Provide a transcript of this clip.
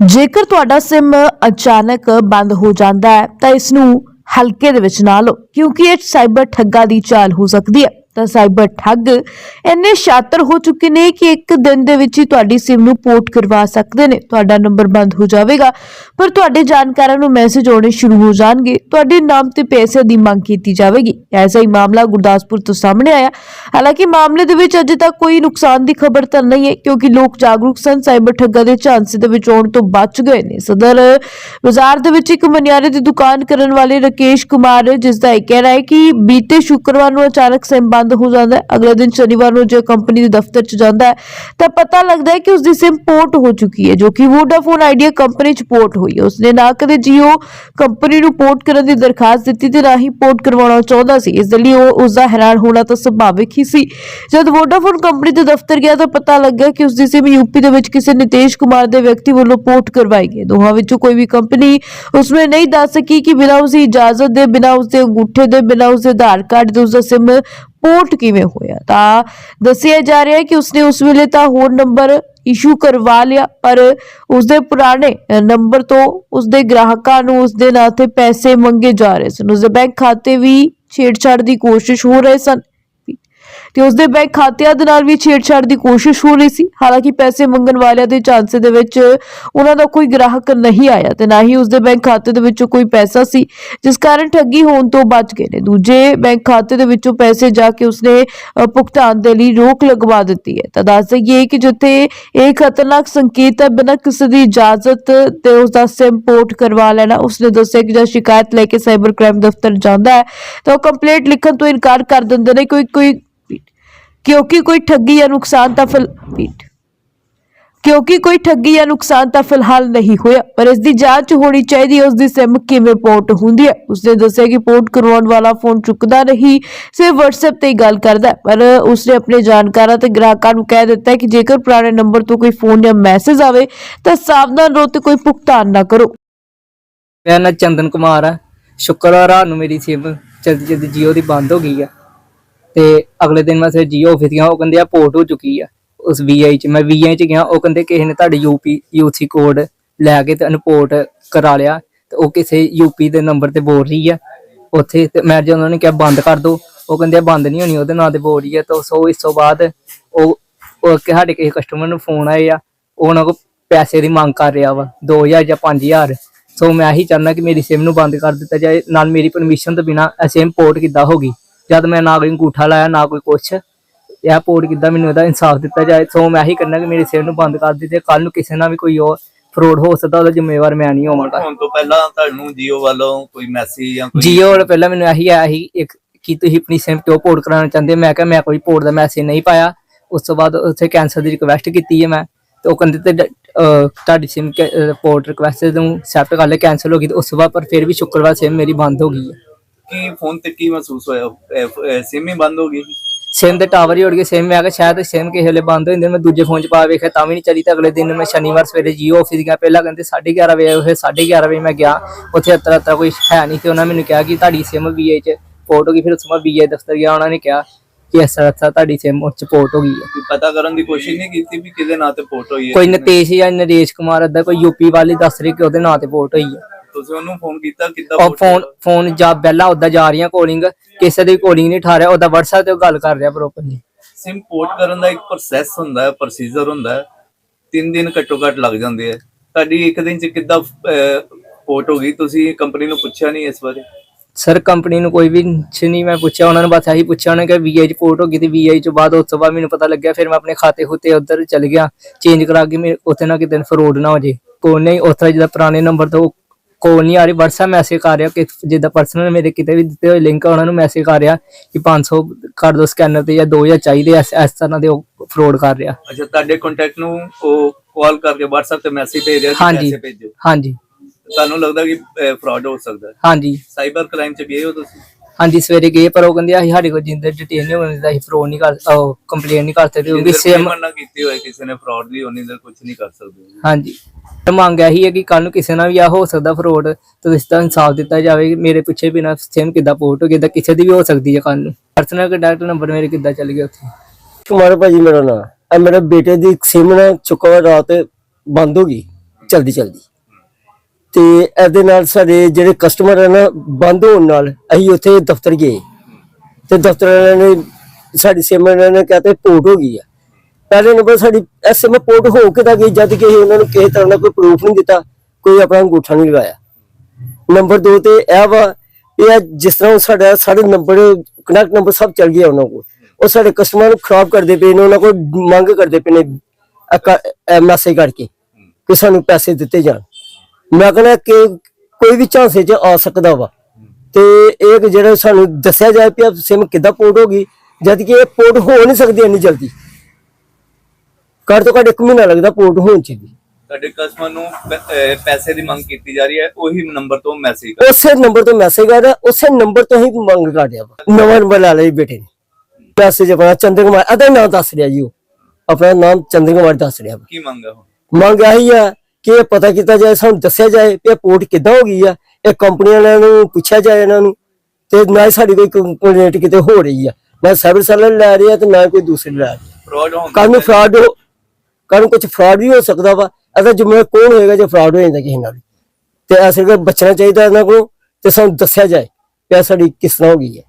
ਜੇਕਰ ਤੁਹਾਡਾ ਸਿਮ ਅਚਾਨਕ ਬੰਦ ਹੋ ਜਾਂਦਾ ਹੈ, ਤਾਂ ਇਸ ਨੂੰ ਹਲਕੇ ਦੇ ਵਿੱਚ ਨਾ ਲਓ, ਕਿਉਂਕਿ ਇਹ ਸਾਈਬਰ ਠੱਗਾ ਦੀ ਚਾਲ ਹੋ ਸਕਦੀ ਹੈ। ਤਾਂ ਸਾਈਬਰ ਠੱਗ, ਇੰਨੇ ਸ਼ਾਤਰ ਹੋ ਚੁੱਕੇ ਨੇ ਕਿ ਇੱਕ ਦਿਨ ਦੇ ਵਿੱਚ ਹੀ ਤੁਹਾਡੀ ਸਿਮ ਨੂੰ ਪੋਰਟ ਕਰਵਾ ਸਕਦੇ ਨੇ। ਤੁਹਾਡਾ ਨੰਬਰ ਬੰਦ ਹੋ ਜਾਵੇਗਾ, ਪਰ ਤੁਹਾਡੇ ਜਾਣਕਾਰਾਂ ਨੂੰ ਮੈਸੇਜ ਆਉਣੇ ਸ਼ੁਰੂ ਹੋ ਜਾਣਗੇ। ਤੁਹਾਡੇ ਨਾਮ ਤੇ ਪੈਸੇ ਦੀ ਮੰਗ ਕੀਤੀ ਜਾਵੇਗੀ। ਐਸਾ ਹੀ ਮਾਮਲਾ ਗੁਰਦਾਸਪੁਰ ਤੋਂ ਸਾਹਮਣੇ ਆਇਆ। ਹਾਲਾਂਕਿ ਮਾਮਲੇ ਦੇ ਵਿੱਚ ਅਜੇ ਤੱਕ ਕੋਈ ਨੁਕਸਾਨ ਦੀ ਖਬਰ ਤਾਂ ਨਹੀਂ ਹੈ, ਕਿਉਂਕਿ ਲੋਕ ਜਾਗਰੂਕ ਸਨ ਸਾਈਬਰ ਠੱਗਾਂ ਦੇ ਝਾਂਸੇ ਦੇ ਵਿੱਚ ਆਉਣ ਤੋਂ ਬਚ ਗਏ ਨੇ। ਸਦਰ ਬਾਜ਼ਾਰ ਦੇ ਵਿੱਚ ਇੱਕ ਮਨਿਆਰੇ ਦੀ ਦੁਕਾਨ ਕਰਨ ਵਾਲੇ ਰਕੇਸ਼ ਕੁਮਾਰ ਜਿਸ ਦਾ ਇਹ ਕਹਿਣਾ ਹੈ ਕਿ ਬੀਤੇ ਸ਼ੁੱਕਰਵਾਰ ਨੂੰ ਅਚਾਨਕ ਸਿਮ ਬੰਦ ਹੋ ਜਾਂਦਾ ਹੈ। ਅਗਲੇ ਦਿਨ ਸ਼ਨੀਵਾਰ ਨੂੰ ਜੇ ਕੰਪਨੀ ਦੇ ਦਫ਼ਤਰ 'ਚ ਜਾਂਦਾ ਹੈ, ਤਾਂ ਪਤਾ ਲੱਗਦਾ ਹੈ ਕਿ ਉਸ ਦੀ ਸਿਮ ਪੋਰਟ ਹੋ ਚੁੱਕੀ ਹੈ, ਜੋ ਕਿ ਵੋਡਾਫੋਨ ਆਈਡੀਆ ਕੰਪਨੀ 'ਚ ਪੋਰਟ ਹੋਈ ਹੈ। ਉਸਨੇ ਨਾ ਕਦੇ ਜੀਓ ਕੰਪਨੀ ਨੂੰ ਪੋਰਟ ਕਰਨ ਦੀ ਦਰਖਾਸਤ ਦਿੱਤੀ ਤੇ ਨਾ ਹੀ ਪੋਰਟ ਕਰਵਾਉਣਾ ਚਾਹੁੰਦਾ ਸੀ। ਇਸ ਲਈ ਉਹ ਉਸ ਦਾ ਹੈਰਾਨ ਹੋਣਾ ਤਾਂ ਸੁਭਾਵਿਕ ਹੀ ਸੀ। ਜਦ ਵੋਡਾਫੋਨ ਕੰਪਨੀ ਦੇ ਦਫ਼ਤਰ ਗਿਆ ਤਾਂ ਪਤਾ ਲੱਗਾ ਕਿ ਉਸ ਦੀ ਸਿਮ ਯੂਪੀ ਦੇ ਵਿੱਚ ਕਿਸੇ ਨਿਤੇਸ਼ ਕੁਮਾਰ ਦੇ ਵਿਅਕਤੀ ਵੱਲੋਂ ਪੋਰਟ ਕਰਵਾਈ ਗਈ ਦੋਹਾਂ ਵਿੱਚੋਂ ਕੋਈ ਵੀ ਕੰਪਨੀ ਉਸਨੇ ਨਹੀਂ ਦੱਸ ਸਕੀ ਕਿ ਬਿਨਾਂ ਉਸ ਦੀ ਇਜਾਜ਼ਤ ਦੇ, ਬਿਨਾਂ ਉਸ ਦੇ ਅੰਗੂਠੇ ਦੇ, ਬਿਨਾਂ ਉਸ ਦੇ ਆਧਾਰ ਕਾਰਡ ਦੇ ਉਸ ਦਾ ਸਿਮ ਪੋਰਟ ਕਿਵੇਂ ਹੋਇਆ? ਤਾਂ ਦੱਸਿਆ ਜਾ ਰਿਹਾ ਹੈ ਕਿ ਉਸਨੇ ਉਸ ਵੇਲੇ ਤਾਂ ਹੋਰ ਨੰਬਰ ਇਸ਼ੂ ਕਰਵਾ ਲਿਆ, ਪਰ ਉਸਦੇ ਪੁਰਾਣੇ ਨੰਬਰ ਤੋਂ ਉਸਦੇ ਗ੍ਰਾਹਕਾਂ ਨੂੰ ਉਸਦੇ ਨਾਂ ਤੇ ਪੈਸੇ ਮੰਗੇ ਜਾ ਰਹੇ ਸਨ। ਉਸਦੇ ਬੈਂਕ ਖਾਤੇ ਵੀ ਛੇੜਛਾੜ ਦੀ ਕੋਸ਼ਿਸ਼ ਹੋ ਰਹੇ ਸਨ। ਤੇ ਉਸਦੇ ਬੈਂਕ ਖਾਤਿਆਂ ਦੇ ਨਾਲ ਵੀ ਛੇੜਛਾੜ ਦੀ ਕੋਸ਼ਿਸ਼ ਹੋ ਰਹੀ ਸੀ। ਹਾਲਾਂਕਿ ਪੈਸੇ ਮੰਗਣ ਵਾਲਿਆਂ ਦੇ ਝਾਂਸੇ ਦੇ ਵਿੱਚ ਉਹਨਾਂ ਦਾ ਕੋਈ ਗ੍ਰਾਹਕ ਨਹੀਂ ਆਇਆ ਤੇ ਨਾ ਹੀ ਉਸਦੇ ਬੈਂਕ ਖਾਤੇ ਦੇ ਵਿੱਚੋਂ ਕੋਈ ਪੈਸਾ ਸੀ, ਜਿਸ ਕਾਰਨ ਠੱਗੀ ਹੋਣ ਤੋਂ ਬਚ ਗਏ ਨੇ। ਦੂਜੇ ਬੈਂਕ ਖਾਤੇ ਦੇ ਵਿੱਚੋਂ ਪੈਸੇ ਜਾ ਕੇ ਉਸਨੇ ਭੁਗਤਾਨ ਦੇ ਲਈ ਰੋਕ ਲਗਵਾ ਦਿੱਤੀ ਹੈ। ਤਾਂ ਦੱਸ ਦਈਏ ਕਿ ਜਿੱਥੇ ਇਹ ਖਤਰਨਾਕ ਸੰਕੇਤ ਹੈ, ਬਿਨਾਂ ਕਿਸੇ ਦੀ ਇਜਾਜ਼ਤ ਤੇ ਉਸਦਾ ਸਿਮ ਪੋਰਟ ਕਰਵਾ ਲੈਣਾ, ਉਸਨੇ ਦੱਸਿਆ ਕਿ ਜਦ ਸ਼ਿਕਾਇਤ ਲੈ ਕੇ ਸਾਈਬਰ ਕ੍ਰਾਈਮ ਦਫ਼ਤਰ ਜਾਂਦਾ ਹੈ, ਤਾਂ ਉਹ ਕੰਪਲੇਂਟ ਲਿਖਣ ਤੋਂ ਇਨਕਾਰ ਕਰ ਦਿੰਦੇ ਨੇ। ਕੋਈ ਕੋਈ ਕਿਉਂਕਿ ਕੋਈ ਠੱਗੀ ਜਾਂ ਨੁਕਸਾਨ ਤਾਂ ਫਿਲ ਪੀਟ ਕਿਉਂਕਿ ਕੋਈ ਠੱਗੀ ਜਾਂ ਨੁਕਸਾਨ ਤਾਂ ਫਿਲਹਾਲ ਨਹੀਂ ਹੋਇਆ, ਪਰ ਇਸ ਦੀ ਜਾਂਚ ਹੋਣੀ ਚਾਹੀਦੀ ਹੈ, ਉਸ ਦੀ ਸਿਮ ਕਿਵੇਂ ਪੋਰਟ ਹੁੰਦੀ ਹੈ। ਉਸਨੇ ਦੱਸਿਆ ਕਿ ਪੋਰਟ ਕਰਵਾਉਣ ਵਾਲਾ ਫੋਨ ਚੁੱਕਦਾ ਨਹੀਂ, ਸਿਰਫ WhatsApp ਤੇ ਹੀ ਗੱਲ ਕਰਦਾ ਪਰ ਉਸਨੇ ਆਪਣੇ ਜਾਣਕਾਰਾਂ ਤੇ ਗ੍ਰਾਹਕਾਂ ਨੂੰ ਕਹਿ ਦਿੱਤਾ ਕਿ ਜੇਕਰ ਪੁਰਾਣੇ ਨੰਬਰ ਤੋਂ ਕੋਈ ਫੋਨ ਜਾਂ ਮੈਸੇਜ ਆਵੇ, ਤਾਂ ਸਾਵਧਾਨ ਰਹੋ ਤੇ ਕੋਈ ਭੁਗਤਾਨ ਨਾ ਕਰੋ। ਮੇਰਾ ਨਾਂ ਚੰਦਨ ਕੁਮਾਰ ਹੈ। ਸ਼ੁੱਕਰਵਾਰ ਰਾਤ ਨੂੰ ਮੇਰੀ ਸਿਮ ਜਲਦੀ ਜਲਦੀ ਜੀਓ ਦੀ ਬੰਦ ਹੋ ਗਈ ਆ ਤੇ ਅਗਲੇ ਦਿਨ ਮੈਂ ਫਿਰ ਜੀਓ ਆਫਿਸ ਗਿਆ, ਉਹ ਕਹਿੰਦੇ ਆ ਪੋਰਟ ਹੋ ਚੁੱਕੀ ਆ। ਉਸ VI ਚ, ਮੈਂ VI ਚ ਗਿਆ, ਉਹ ਕਹਿੰਦੇ ਕਿਸੇ ਨੇ ਤੁਹਾਡੇ ਯੂਪੀ ਯੂਸੀ ਕੋਡ ਲੈ ਕੇ ਤੇ ਅਨਪੋਰਟ ਕਰਾ ਲਿਆ। ਤੇ ਉਹ ਕਿਸੇ ਯੂਪੀ ਦੇ ਨੰਬਰ ਤੇ ਬੋਲ ਰਹੀ ਆ। ਉੱਥੇ ਤੇ ਮੈਂ ਜਦੋਂ ਉਹਨਾਂ ਨੇ ਕਿਹਾ ਬੰਦ ਕਰ ਦੋ, ਉਹ ਕਹਿੰਦੇ ਆ ਬੰਦ ਨਹੀਂ ਹੋਣੀ, ਉਹਦੇ ਨਾਂ ਤੇ ਬੋਲ ਰਹੀ ਆ। ਤਾਂ ਸੋ ਇਸ ਤੋਂ ਬਾਅਦ ਉਹ ਉਹ ਕਿ ਸਾਡੇ ਕਿਸੇ ਕਸਟਮਰ ਨੂੰ ਫੋਨ ਆਏ ਆ, ਉਹ ਉਹਨਾਂ ਕੋਲ ਪੈਸੇ ਦੀ ਮੰਗ ਕਰ ਰਿਹਾ ਵਾ 2000 ਜਾਂ 5000 ਸੋ ਮੈਂ ਇਹੀ ਚਾਹੁੰਦਾ ਕਿ ਮੇਰੀ ਸਿਮ ਨੂੰ ਬੰਦ ਕਰ ਦਿੱਤਾ ਜਾਏ, ਨਾਲ ਮੇਰੀ ਪਰਮਿਸ਼ਨ ਤੋਂ ਬਿਨਾ ਸਿਮ ਪੋਰਟ ਕਿੱਦਾਂ ਹੋ ਗਈ। ਜਦ ਮੈਂ ਨਾ ਕੋਈ ਅੰਗੂਠਾ ਲਾਇਆ ਨਾ ਕੋਈ ਕੁਛ ਇਹ ਪੋਰਟ ਕਿੱਦਾਂ ਮੈਨੂੰ ਇਹਦਾ ਇਨਸਾਫ ਦਿੱਤਾ ਜਾਏ? ਸੋ ਮੈਂ ਇਹੀ ਕਰਨਾ ਕਿ ਮੇਰੀ ਸਿਮ ਨੂੰ ਬੰਦ ਕਰ ਦਿੱਤੇ ਕੱਲ ਨੂੰ ਕਿਸੇ ਨਾਲ ਵੀ ਕੋਈ ਹੋਰ ਫਰੋਡ ਹੋ ਸਕਦਾ ਉਹਦਾ ਜ਼ਿੰਮੇਵਾਰ ਮੈਂ ਨਹੀਂ ਹੋਵਾਂਗਾ। ਹੁਣ ਤੋਂ ਪਹਿਲਾਂ ਤੁਹਾਨੂੰ ਜੀਓ ਵੱਲੋਂ ਕੋਈ ਮੈਸੇਜ ਜਾਂ ਕੋਈ ਜੀਓ ਵਾਲਾ ਪਹਿਲਾਂ ਮੈਨੂੰ ਇਹੀ ਆਇਆ ਸੀ ਇੱਕ ਕਿ ਤੁਸੀਂ ਆਪਣੀ ਸਿਮ ਕਿਉਂ ਪੋਰਟ ਕਰਾਉਣਾ ਚਾਹੁੰਦੇ? ਮੈਂ ਕਿਹਾ ਮੈਂ ਕੋਈ ਪੋਰਟ ਦਾ ਮੈਸੇਜ ਨਹੀਂ ਪਾਇਆ। ਉਸ ਤੋਂ ਬਾਅਦ ਉੱਥੇ ਕੈਂਸਲ ਦੀ ਰਿਕੁਐਸਟ ਕੀਤੀ ਹੈ ਮੈਂ। ਤੇ ਉਹ ਕਹਿੰਦੇ ਤੇ ਤੁਹਾਡੀ ਸਿਮ ਪੋਰਟ ਰਿਕੁਐਸਟ ਨੂੰ ਐਕਸੈਪਟ ਕਰ ਲਿਆ ਕੈਂਸਲ ਹੋ ਗਈ ਤੇ ਉਸ ਤੋਂ ਬਾਅਦ ਪਰ ਫਿਰ ਵੀ ਸ਼ੁੱਕਰਵਾਰ ਸਿਮ ਮੇਰੀ ਬੰਦ ਹੋ ਗਈ ਹੈ। ਕੀ ਫੋਨ ਤੇ ਕੀ ਮਹਿਸੂਸ ਹੋਇਆ? ਸਿਮ ਹੀ ਬੰਦ ਹੋ ਗਈ? ਸਿਮ ਦੇ ਟਾਵਰ ਹੀ ਉੜ ਗਏ। ਸਿਮ ਮੈਂ ਕਿਹਾ ਸ਼ਾਇਦ ਸਿਮ ਕਿਸੇ ਵੇਲੇ ਬੰਦ ਹੋ ਜਾਂਦੇ। ਮੈਂ ਦੂਜੇ ਫੋਨ 'ਚ ਪਾ ਵੇਖਿਆ ਤਾਂ ਵੀ ਨਹੀਂ ਚੱਲੀ ਤਾਂ ਅਗਲੇ ਦਿਨ ਮੈਂ ਸ਼ਨੀਵਾਰ ਸਵੇਰੇ ਜੀਓ ਆਫਿਸ ਗਿਆ। ਪਹਿਲਾਂ ਕਹਿੰਦੇ 11:30 ਵਜੇ ਉਹ 11:30 ਵਜੇ ਮੈਂ ਗਿਆ। ਉੱਥੇ ਅਤਰਾ ਅਤਰਾ ਕੋਈ ਹੈ ਨਹੀਂ ਤੇ ਉਹਨਾਂ ਮੈਨੂੰ ਕਿਹਾ ਕਿ ਤੁਹਾਡੀ ਸਿਮ ਵੀਏ 'ਚ ਪੋਰਟ ਹੋ ਗਈ। ਫਿਰ ਉਸ ਬਾਅਦ ਵੀਏ ਦਫ਼ਤਰ ਗਿਆ ਉਹਨਾਂ ਨੇ ਕਿਹਾ ਕਿ ਇਸ ਤਰ੍ਹਾਂ ਤੁਹਾਡੀ ਸਿਮ ਉਹ 'ਚ ਪੋਰਟ ਹੋ ਗਈ ਹੈ। ਪਤਾ ਕਰਨ ਦੀ ਕੋਸ਼ਿਸ਼ ਨਹੀਂ ਕੀਤੀ ਵੀ ਕਿਹਦੇ ਨਾਂ ਤੇ ਪੋਰਟ ਹੋਈ ਹੈ? ਕੋਈ ਨਤੇਸ਼ ਜਾਂ ਨਰੇਸ਼ ਕੁਮਾਰ ਅੱਦਾ ਕੋਈ ਯੂਪੀ ਵਾਲੇ ਦੱਸ ਰਹੇ ਕਿ ਉਹਦੇ ਨਾਂ ਤੇ ਪੋਰਟ ਹੋਈ ਹੈ। ਤੁਸੀਂ ਉਹਨੂੰ ਫੋਨ ਕੀਤਾ ਕਿੱਦਾਂ ਉਹ ਫੋਨ? ਫੋਨ ਜਾ ਬੈਲਾ ਉਹਦਾ ਜਾ ਰਹੀਆਂ ਕਾਲਿੰਗ ਕਿਸੇ ਦੀ ਕਾਲਿੰਗ ਨਹੀਂ ਠਾ ਰਿਹਾ ਉਹਦਾ WhatsApp ਤੇ ਗੱਲ ਕਰ ਰਿਹਾ ਪ੍ਰੋਪਰਲੀ ਸਿਮ ਪੋਰਟ ਕਰਨ ਦਾ ਇੱਕ ਪ੍ਰੋਸੈਸ ਹੁੰਦਾ ਹੈ ਪ੍ਰੋਸੀਜਰ ਹੁੰਦਾ ਹੈ। ਤਿੰਨ ਦਿਨ ਘੱਟੋ ਘੱਟ ਲੱਗ ਜਾਂਦੇ ਆ। ਤੁਹਾਡੀ ਇੱਕ ਦਿਨ ਚ ਕਿੱਦਾਂ ਪੋਰਟ ਹੋ ਗਈ? ਤੁਸੀਂ ਕੰਪਨੀ ਨੂੰ ਪੁੱਛਿਆ ਨਹੀਂ ਇਸ ਬਾਰੇ? ਸਰ ਕੰਪਨੀ ਨੂੰ ਕੋਈ ਵੀ ਨਹੀਂ ਮੈਂ ਪੁੱਛਿਆ ਉਹਨਾਂ ਨੂੰ ਬਸ ਇਹੀ ਪੁੱਛਿਆ ਉਹਨਾਂ ਨੇ ਕਿ ਵੀਆਈ ਚ ਪੋਰਟ ਹੋ ਗਈ ਤੇ ਵੀਆਈ ਤੋਂ ਬਾਅਦ ਉਸ ਤੋਂ ਬਾਅਦ ਮੈਨੂੰ ਪਤਾ ਲੱਗਿਆ ਫਿਰ ਮੈਂ ਆਪਣੇ ਖਾਤੇ ਹੁਤੇ ਉੱਧਰ ਚਲ ਗਿਆ। ਚੇਂਜ ਕਰਾ ਕੇ ਮੇਰੇ ਉੱਥੇ ਨਾ ਕਿਤੇ ਫਰੋਡ ਨਾ ਹੋ ਜੇ। ਕੋਈ ਨਹੀਂ ਉਸ ਤਰ੍ਹਾਂ ਜਿੱਦਾਂ ਪੁਰਾਣੇ ਨੰਬਰ ਤੋਂ ਕੋਲ ਨਹੀਂ ਆ ਰਹੀ। WhatsApp ਮੈਸੇਜ ਕਰ ਰਿਹਾ ਕਿ ਜਿੱਦਾਂ ਪਰਸਨਲ ਮੇਰੇ ਕਿਤੇ ਵੀ ਦਿੱਤੇ ਹੋਏ ਲਿੰਕ ਉਹਨਾਂ ਨੂੰ ਮੈਸੇਜ ਕਰ ਰਿਹਾ ਕਿ 500 ਕਰ ਦੋ ਸਕੈਨਰ ਤੇ ਜਾਂ 2000 ਚਾਹੀਦੇ ਐ ਇਸ ਤਰ੍ਹਾਂ ਦੇ ਉਹ ਫਰੋਡ ਕਰ ਰਿਹਾ। ਅੱਛਾ ਤੁਹਾਡੇ ਕੰਟੈਕਟ ਨੂੰ ਉਹ ਕਾਲ ਕਰਕੇ WhatsApp ਤੇ ਮੈਸੇਜ ਭੇਜ ਰਿਹਾ ਕਿ ਹਾਂਜੀ। ਪੈਸੇ ਭੇਜੋ। ਹਾਂਜੀ। ਤੁਹਾਨੂੰ ਲੱਗਦਾ ਕਿ ਫਰਾਡ ਹੋ ਸਕਦਾ ਹੈ? ਹਾਂਜੀ। ਸਾਈਬਰ ਕ੍ਰਾਈਮ ਚ ਗਏ ਹੋ ਤੁਸੀਂ? ਹਾਂਜੀ ਸਵੇਰੇ ਗਏ ਪਰ ਉਹ ਕਹਿੰਦੇ ਅਸੀਂ ਸਾਡੇ ਕੋਲ ਜਿੰਦਰ ਡਿਟੇਲ ਨਹੀਂ ਹੋਣੀ ਅਸੀਂ ਫਰੋਡ ਨਹੀਂ ਕਰ ਉਹ ਕੰਪਲੇਨ ਨਹੀਂ ਕਰ ਸਕਦੇ ਕਿਉਂਕਿ ਸੇਮ payment ਨਾ ਕੀਤੀ ਹੋਏ ਕਿਸੇ ਨੇ ਫਰਾਡ ਦੀ ਹੋਣੀ ਤਾਂ ਕੁਝ ਨਹੀਂ ਕਰ ਸਕਦੇ। ਹਾਂਜੀ। ਤੇ ਮੰਗ ਇਹੀ ਹੈ ਕਿ ਕੱਲ ਨੂੰ ਕਿਸੇ ਨਾਲ ਵੀ ਆ ਹੋ ਸਕਦਾ ਫਰੋਡ ਤੇ ਇਸ ਦਾ ਇਨਸਾਫ ਦਿੱਤਾ ਜਾਵੇ ਮੇਰੇ ਪਿੱਛੇ ਬਿਨਾ ਸੇਮ ਕਿੱਦਾਂ ਪੋਰਟ ਹੋ ਤਾਂ ਕਿਸੇ ਦੀ ਵੀ ਹੋ ਸਕਦੀ ਹੈ ਕੱਲ ਨੂੰ। ਪਰਸਨਲ ਕੰਟੈਕਟ ਨੰਬਰ ਮੇਰੇ ਕਿੱਦਾਂ ਚੱਲ ਗਿਆ ਉੱਥੇ? ਕੁਮਾਰ ਭਾਜੀ ਮੇਰਾ ਨਾਮ ਇਹ ਮੇਰੇ ਬੇਟੇ ਦੀ ਸਿਮ ਨਾ ਚੁੱਕਵਾ ਰਾਤ ਬੰਦ ਹੋ ਗਈ। ਚਲਦੀ ਚਲਦੀ। ਤੇ ਇਹਦੇ ਨਾਲ ਸਾਡੇ ਜਿਹੜੇ ਕਸਟਮਰ ਹਨ ਨਾ, ਬੰਦ ਹੋਣ ਨਾਲ ਅਸੀਂ ਉੱਥੇ ਦਫ਼ਤਰ ਗਏ। ਤੇ ਦਫ਼ਤਰ ਵਾਲਿਆਂ ਨੇ ਸਾਡੀ ਸਿਮ ਨੇ ਕਹਤੇ ਪੋਰਟ ਹੋ ਗਈ ਆ। ਪਹਿਲੇ ਨੰਬਰ ਸਾਡੀ ਸਿਮ ਪੋਰਟ ਹੋ ਕੇ ਤਾਂ ਗਈ, ਜਦ ਕਿ ਅਸੀਂ ਉਹਨਾਂ ਨੂੰ ਕਿਸੇ ਤਰ੍ਹਾਂ ਦਾ ਕੋਈ ਪ੍ਰੂਫ ਨਹੀਂ ਦਿੱਤਾ, ਕੋਈ ਆਪਣਾ ਅੰਗੂਠਾ ਨਹੀਂ ਲਗਾਇਆ। ਨੰਬਰ 2 ਤੇ ਇਹ ਵਾ, ਇਹ ਜਿਸ ਤਰ੍ਹਾਂ ਸਾਡਾ, ਸਾਡੇ ਨੰਬਰ ਕਨੈਕਟ ਨੰਬਰ ਸਭ ਚੱਲ ਗਿਆ ਉਹਨਾਂ ਕੋਲ। ਉਹ ਸਾਡੇ ਕਸਟਮਰ ਨੂੰ ਖਰਾਬ ਕਰਦੇ ਪਏ ਨੇ, ਉਹਨਾਂ ਕੋਲ ਮੰਗ ਕਰਦੇ ਪਏ ਨੇ ਮੈਸੇਜ ਕਰਕੇ ਕਿ ਸਾਨੂੰ ਪੈਸੇ ਦਿੱਤੇ ਜਾਣ। ਮੈਂ ਕਹਿੰਦਾ ਕਿ ਕੋਈ ਵੀ ਝਾਂਸੇ 'ਚ ਆ ਸਕਦਾ ਵਾ। ਤੇ ਇਹ ਜਿਹੜਾ ਸਾਨੂੰ ਦੱਸਿਆ ਜਾਏ ਕਿ ਸਿਮ ਕਿੱਦਾਂ ਪੋਰਟ ਹੋ ਗਈ ਜਦ ਕਿ ਇਹ ਪੋਰਟ ਹੋ ਨਹੀਂ ਸਕਦੀ ਇੰਨੀ ਜਲਦੀ। ਘੱਟ ਤੋਂ ਘੱਟ ਇੱਕ ਮਹੀਨਾ ਲੱਗਦਾ ਪੋਰਟ ਹੋਣ 'ਚ ਵੀ। ਤੁਹਾਡੇ ਕਸਟਮਰ ਨੂੰ ਪੈ- ਅਹ ਪੈਸੇ ਦੀ ਮੰਗ ਕੀਤੀ ਜਾ ਰਹੀ ਹੈ ਉਹੀ ਨੰਬਰ ਤੋਂ ਮੈਸੇਜ ਉਸੇ ਨੰਬਰ ਤੋਂ ਮੈਸੇਜ ਆ ਰਿਹਾ ਉਸੇ ਨੰਬਰ ਤੋਂ ਹੀ ਮੰਗ ਕਰ ਰਿਹਾ ਵਾ। ਨਵਾਂ ਨੰਬਰ ਲਾ ਲਿਆ ਜੀ ਬੇਟੇ ਨੇ। ਮੈਸੇਜ ਆਪਣਾ ਚੰਦਰ ਕੁਮਾਰ ਅਦਾ ਨਾਮ ਦੱਸ ਰਿਹਾ ਜੀ ਉਹ। ਆਪਣਾ ਨਾਮ ਚੰਦਰ ਕੁਮਾਰ ਦੱਸ ਰਿਹਾ ਵਾ। ਕੀ ਮੰਗ ਹੈ ਹੁਣ? ਮੰਗ ਆਹੀ ਆ ਕਿ ਇਹ ਪਤਾ ਕੀਤਾ ਜਾਏ ਸਾਨੂੰ ਦੱਸਿਆ ਜਾਏ ਕਿ ਪੋਰਟ ਕਿੱਦਾਂ ਹੋ ਗਈ ਆ ਇਹ ਕੰਪਨੀ ਵਾਲਿਆਂ ਨੂੰ ਪੁੱਛਿਆ ਜਾਏ ਇਹਨਾਂ ਨੂੰ ਤੇ ਨਾ ਸਾਡੀ ਕੋਈ ਕੰਪਲੇਂਟ ਕਿਤੇ ਹੋ ਰਹੀ ਆ। ਨਾ ਸਾਈਬਰ ਸੈੱਲ ਲੈ ਰਹੀ ਆ ਤੇ ਨਾ ਕੋਈ ਦੂਸਰੀ ਲੈ ਰਹੀ ਕੱਲ ਨੂੰ ਫਰਾਡ ਹੋ ਕੱਲ ਕੁਝ ਫਰਾਡ ਵੀ ਹੋ ਸਕਦਾ ਵਾ ਅਗਰ ਜ਼ਿੰਮੇਵਾਰ ਕੌਣ ਹੋਏਗਾ ਜੇ ਫਰਾਡ ਹੋ ਜਾਂਦਾ ਕਿਸੇ ਨਾਲ ਤੇ ਐਸੇ ਕਰਕੇ ਬਚਣਾ ਚਾਹੀਦਾ ਇਹਨਾਂ ਕੋਲ ਤੇ ਸਾਨੂੰ ਦੱਸਿਆ ਜਾਏ ਕਿ ਸਾਡੀ ਕਿਸ ਤਰ੍ਹਾਂ ਹੋ ਗਈ ਹੈ